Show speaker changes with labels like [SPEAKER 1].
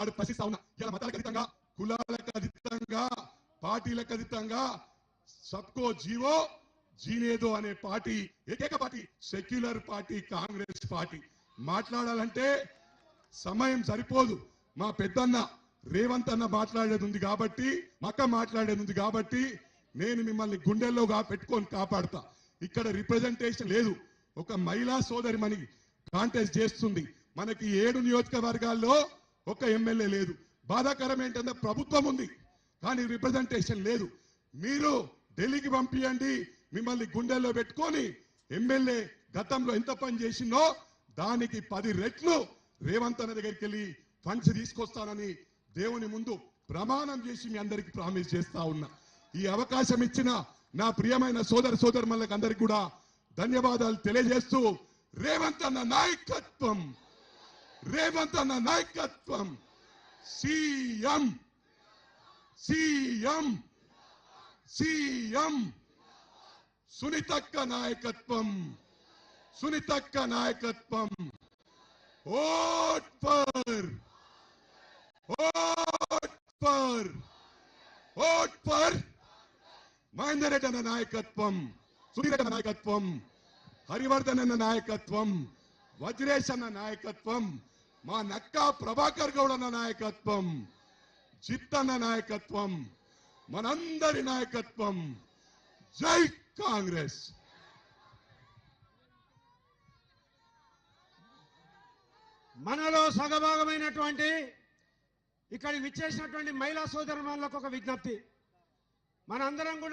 [SPEAKER 1] వాడు ప్రశ్నిస్తా ఉన్నా ఇలా మతాలకు అతీతంగా కులాలకు అతీతంగా పార్టీలకు అతీతంగా సబ్కో జీవో జీనేదో అనే పార్టీ ఏకైక party secular party Congress party. మాట్లాడాలంటే సమయం సరిపోదు. మా పెద్దన్న రేవంత్ అన్న మాట్లాడేది ఉంది కాబట్టి మక్క మాట్లాడేది ఉంది కాబట్టి నేను మిమ్మల్ని గుండెల్లోగా పెట్టుకొని కాపాడుతా. ఇక్కడ రిప్రజెంటేషన్ లేదు. ఒక మహిళా సోదరి మనకి కాంటెస్ట్ చేస్తుంది. మనకి ఏడు నియోజకవర్గాల్లో ఒక ఎమ్మెల్యే లేదు. బాధాకరం ఏంటంటే ప్రభుత్వం ఉంది కానీ రిప్రజెంటేషన్ లేదు. మీరు ఢిల్లీకి పంపించండి మిమ్మల్ని గుండెల్లో పెట్టుకొని ఎమ్మెల్యే గతంలో ఎంత పని చేసిందో దానికి పది రెట్లు రేవంత్ అన్న దగ్గరికి వెళ్ళి ఫండ్స్ తీసుకొస్తానని దేవుని ముందు ప్రమాణం చేసి మీ అందరికి ప్రామిస్ చేస్తా ఉన్నా. ఈ అవకాశం ఇచ్చిన నా ప్రియమైన సోదర సోదరులకు అందరికి కూడా ధన్యవాదాలు తెలియజేస్తూ రేవంత్ అన్న నాయకత్వం. రేవంత్ అన్న నాయకత్వం సీఎం సీఎం సీఎం సునీతక్క నాయకత్వం సునీతక్క నాయకత్వం vote for vote for vote for Mahender Reddy అన్న నాయకత్వం సునీల్ అన్న నాయకత్వం హరివర్ధన్ అన్న నాయకత్వం వజ్రేష్ అన్న నాయకత్వం మా నక్క ప్రభాకర్ గౌడ్ అన్న నాయకత్వం చిత్తన్న నాయకత్వం మనందరి నాయకత్వం జై కాంగ్రెస్.
[SPEAKER 2] మనలో సగభాగమైనటువంటి ఇక్కడికి విచ్చేసినటువంటి మహిళా సోదరులకు ఒక విజ్ఞప్తి. మనందరం కూడా